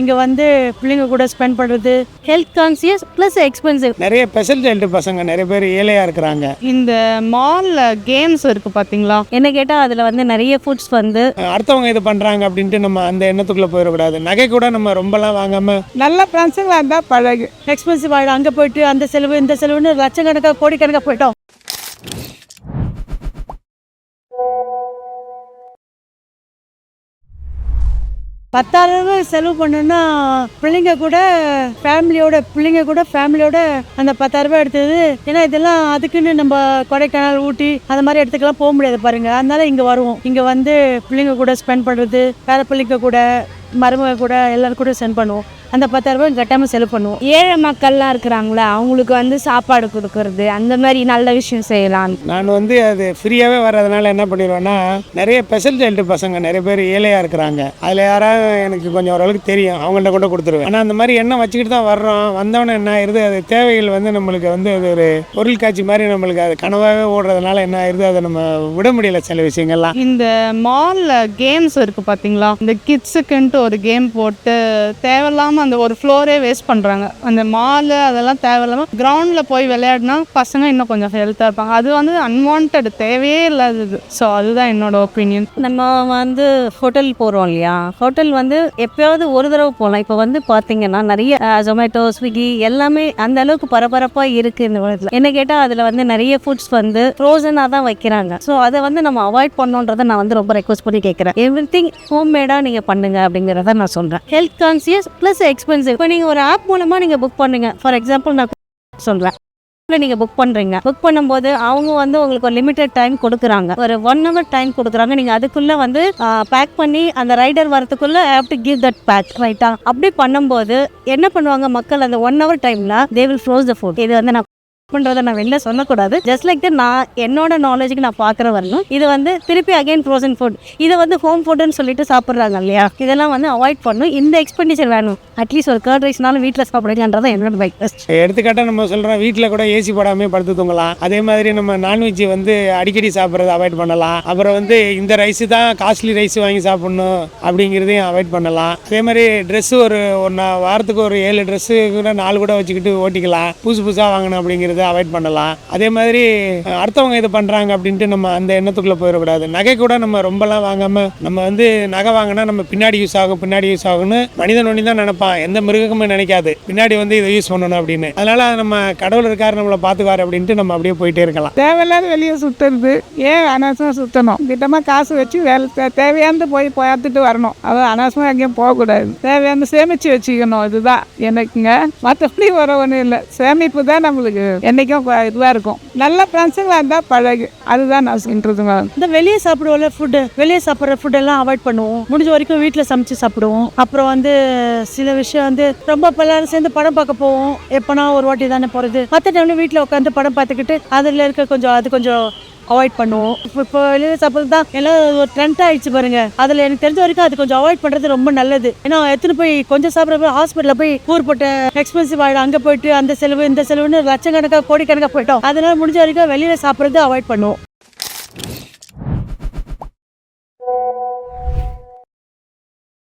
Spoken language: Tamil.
இங்கே வந்து பிள்ளைங்க கூட ஸ்பெண்ட் பண்ணுறது ஹெல்த் கான்சியஸ் ப்ளஸ் எக்ஸ்பென்சிவ் நிறைய ஸ்பெஷல் சைல்டு பசங்க நிறைய பேர் ஏழையாக இருக்கிறாங்க. இந்த மாலில் கேம்ஸ் இருக்குது பார்த்தீங்களா என்ன கேட்டால் அதில் வந்து நிறைய ஃபுட்ஸ் வந்து அடுத்தவங்க இது பண்ணுறாங்க அப்படின்ட்டு நம்ம அந்த எண்ணத்துக்குள்ளே போயிடக்கூடாது. நகை கூட நம்ம ரொம்பலாம் வாங்காமல் நல்ல ஃப்ரெண்ட்ஸுங்களாக இருந்தால் பழகு. எக்ஸ்பென்சிவ் ஆகிடும் அங்கே போயிட்டு அந்த செலவு இந்த செலவுன்னு லட்சக்கணக்காக கோடிக்கணக்காக போயிட்டோம். பத்தாயிரம் ரூபாய் செலவு பண்ணோன்னா பிள்ளைங்க கூட ஃபேமிலியோட பிள்ளைங்க கூட ஃபேமிலியோட அந்த பத்தாயிரம் ரூபாய் எடுத்தது. ஏன்னா இதெல்லாம் அதுக்குன்னு நம்ம கொடைக்கானல் ஊட்டி அந்த மாதிரி இடத்துக்குலாம் போக முடியாது பாருங்க. அதனால இங்கே வருவோம். இங்கே வந்து பிள்ளைங்க கூட ஸ்பெண்ட் பண்ணுறது பேர பிள்ளைங்க கூட மருமக கூட எல்லாரும் கூட ஸ்பெண்ட் பண்ணுவோம். அந்த பத்தாயிரம் ரூபாய் கட்டாமல் செலவு பண்ணுவோம். ஏழை மக்கள்லாம் இருக்கிறாங்களே அவங்களுக்கு வந்து சாப்பாடு கொடுக்கறது அந்த மாதிரி நல்ல விஷயம் செய்யலாம். நான் வந்து அது ஃப்ரீயாகவே வர்றதுனால என்ன பண்ணிடுவேன்னா நிறைய ஸ்பெஷல் சைல்டு பசங்க நிறைய பேர் ஏழையாக இருக்கிறாங்க. அதில் யாராவது எனக்கு கொஞ்சம் ஓரளவுக்கு தெரியும் அவங்கள்ட்ட கூட கொடுத்துருவேன். ஆனால் அந்த மாதிரி எண்ணம் வச்சுக்கிட்டு தான் வர்றோம். வந்தவொடனே என்ன ஆயிருது அது தேவைகள் வந்து நம்மளுக்கு வந்து அது ஒரு பொருள் காட்சி மாதிரி நம்மளுக்கு அது கனவாகவே ஓடுறதுனால என்ன ஆயிருது அதை நம்ம விட முடியல சில விஷயங்கள்லாம். இந்த மாலில் கேம்ஸ் இருக்குது பார்த்தீங்களா இந்த கிட்ஸுக்குன்ட்டு ஒரு கேம் போட்டு தேவையில்லாமல் அந்த ஒரு ஃப்ளோரே வேஸ்ட் பண்ணுறாங்க அந்த மாலு அதெல்லாம் தேவையில்லாமல் கிரவுண்டில் போய் விளையாடினா பசங்க இன்னும் கொஞ்சம் ஹெல்த்தாக இருப்பாங்க. அது வந்து அன்வான்ட் தேவையே இல்லாதது. ஸோ அதுதான் என்னோட ஒப்பீனியன் நம்ம வந்து ஹோட்டல் போகிறோம் இல்லையா? ஹோட்டல் வந்து எப்பயாவது ஒரு தடவை போகலாம் இப்போ வந்து பார்த்தீங்கன்னா நிறைய ஜொமேட்டோ ஸ்விக்கி எல்லாமே அந்த அளவுக்கு பரபரப்பாக இருக்குது இந்த உலகத்தில். என்ன கேட்டால் அதில் வந்து நிறைய ஃபுட்ஸ் வந்து ஃப்ரோசனாக தான் வைக்கிறாங்க. ஸோ அதை வந்து நம்ம அவாய்ட் பண்ணோன்றதை நான் வந்து ரொம்ப ரெக்வஸ்ட் பண்ணி கேட்குறேன் எவ்ரி திங் ஹோம் மேடாக நீங்கள் பண்ணுங்க அப்படிங்கிறத நான் சொல்கிறேன் ஹெல்த் கான்சியஸ் ப்ளஸ் எக்ஸ்பென்சிவ் இப்போ நீங்கள் ஒரு ஆப் மூலமாக நீங்கள் புக் பண்ணுங்க. ஃபார் எக்ஸாம்பிள் நான் சொல்கிறேன் நீங்கள் புக் பண்ணுறீங்க புக் பண்ணும்போது அவங்க வந்து உங்களுக்கு ஒரு லிமிட்டட் டைம் கொடுக்குறாங்க. ஒரு ஒன் ஹவர் டைம் கொடுக்குறாங்க. நீங்கள் அதுக்குள்ளே வந்து பேக் பண்ணி அந்த rider வரதுக்குள்ளே have to give that back ரைட்டா அப்படி பண்ணும்போது என்ன பண்ணுவாங்க மக்கள் அந்த ஒன் ஹவர் டைமில் they will froze the food இது வந்து நான் பண்ணுறத நான் வெளில சொல்லக்கூடாது. ஜஸ்ட் லைக் நான் என்னோட நாலேஜுக்கு நான் பார்க்குற வரணும் இது வந்து திருப்பி அகைன் ஃப்ரோசன் ஃபுட் இதை வந்து ஹோம் ஃபுட்டுன்னு சொல்லிட்டு சாப்பிட்றாங்க இல்லையா? இதெல்லாம் வந்து அவாய்ட் பண்ணணும். இந்த எக்ஸ்பெண்டிச்சர் வேணும். அட்லீஸ்ட் ஒரு கர்ட் ரைஸ்னாலும் வீட்டில் சாப்பிடுங்கன்றதை என்னோட பைக் எடுத்துக்காட்டாக நம்ம சொல்கிறோம் வீட்டில் கூட ஏசி போடாமே படுத்து தூங்கலாம். அதே மாதிரி நம்ம நான்வெஜ் வந்து அடிக்கடி சாப்பிட்றத அவாய்ட் பண்ணலாம். அப்புறம் வந்து இந்த ரைஸ் தான் காஸ்ட்லி ரைஸ் வாங்கி சாப்பிட்ணும் அப்படிங்கிறதையும் அவாய்ட் பண்ணலாம். அதே மாதிரி ட்ரெஸ்ஸு ஒரு ஒன்றா வாரத்துக்கு ஒரு ஏழு ட்ரெஸ்ஸு கூட நாலு கூட வச்சுக்கிட்டு ஓட்டிக்கலாம். புதுசு புதுசாக வாங்கணும் அப்படிங்கிறத அவாய்ட் பண்ணலாம். அதே மாதிரி அடுத்தவங்க இது பண்ணுறாங்க அப்படின்ட்டு நம்ம அந்த எண்ணத்துக்குள்ளே போயிடக்கூடாது. நகை கூட நம்ம ரொம்பலாம் வாங்காமல் நம்ம வந்து நகை வாங்கினா நம்ம பின்னாடி யூஸ் ஆகும் பின்னாடி யூஸ் ஆகும்னு மனிதன் ஒன்றி தான் நினைப்பான். எந்த மிருகமும் நினைக்காது. பின்னாடி வந்து இதை யூஸ் பண்ணணும் அப்படின்னு. அதனால நம்ம கடவுள் இருக்காரு நம்மளை பார்த்துக்குவார் அப்படின்ட்டு நம்ம அப்படியே போயிட்டே இருக்கலாம். தேவையில்லாத வெளியே சுற்றுறது ஏன் அனாவசியமாக சுற்றணும் திட்டமாக காசு வச்சு வேலை தேவையானது போய் பார்த்துட்டு வரணும். அது அனாவசியமாக எங்கேயும் போகக்கூடாது. தேவையான சேமித்து வச்சுக்கணும். இதுதான். எனக்குங்க மற்றபடி வர ஒன்றும் இல்லை. சேமிப்பு தான் நம்மளுக்கு. என்றைக்கும் இதுவாக இருக்கும். நல்ல ஃப்ரெண்ட்ஸுங்களாக இருந்தால் பழகு. அதுதான் நான் சொல்கிறதுங்க இந்த வெளியே சாப்பிடுவோம்ல ஃபுட்டு வெளியே சாப்பிட்ற ஃபுட்டெல்லாம் அவாய்ட் பண்ணுவோம். முடிஞ்ச வரைக்கும் வீட்டில் சமைச்சு சாப்பிடுவோம். அப்புறம் வந்து சில விஷயம் வந்து ரொம்ப இப்ப எல்லாரும் சேர்ந்து படம் பார்க்க போவோம். எப்போனா ஒரு வாட்டி தானே போகிறது மற்ற டைம்ல வீட்டில் உட்காந்து படம் பார்த்துக்கிட்டு அதில் இருக்க கொஞ்சம் அது கொஞ்சம் அவாய்ட் பண்ணுவோம். இப்போ இப்போ வெளியே சாப்பிட்றது தான் எல்லாம் ஒரு ட்ரெண்ட் ஆயிடுச்சு பாருங்க. அதில் எனக்கு தெரிஞ்ச வரைக்கும் அது கொஞ்சம் அவாய்ட் பண்ணுறது ரொம்ப நல்லது. ஏன்னா எத்தனை போய் கொஞ்சம் சாப்பிட்ற ஹாஸ்பிட்டலில் போய் கூர் போட்ட எக்ஸ்பென்சிவ் ஆகிடும் அங்கே போயிட்டு அந்த செலவு இந்த செலவுன்னு லட்சக்கணக்காக கோடிக்கணக்காக போயிட்டோம். அதனால முடிஞ்ச வரைக்கும் வெளியில் சாப்பிட்றது அவாய்ட் பண்ணுவோம்.